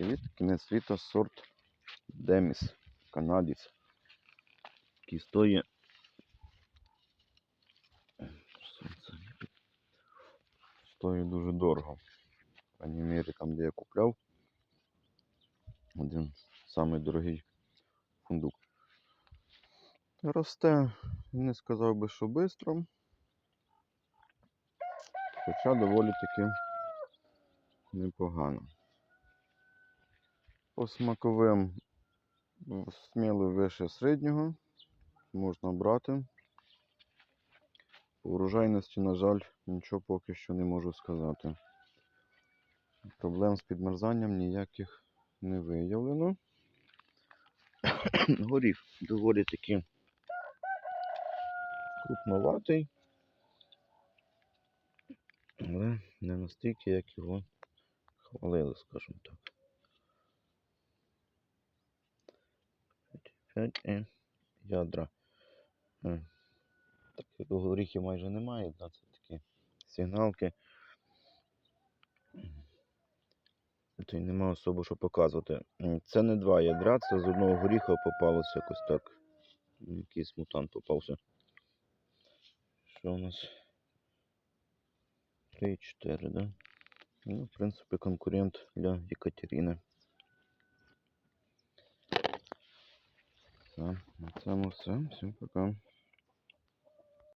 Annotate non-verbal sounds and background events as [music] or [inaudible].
Привіт, кінець світа, сорт Деміс, канадець. Який стоїть. Стоїть дуже дорого. Крайній мірі там, де я купляв. Один самий дорогий фундук. Росте, не сказав би, що швидко. Хоча доволі таки непогано. По смаковим сміло вище середнього. Можна брати. По урожайності, на жаль, нічого поки що не можу сказати. Проблем з підмерзанням ніяких не виявлено. [coughs] Горіх доволі таки крупноватий. Але не настільки, як його хвалили, скажімо так. 5 і ядра. Так як горіхів майже немає, да, це такі сигналки. То й нема особо що показувати. Це не два ядра, це з одного горіха попалося якось так. Якийсь мутант попався. Що у нас? 3-4, да? Ну, в принципі, конкурент для Екатерини. Все, на цьому все. Всім пока.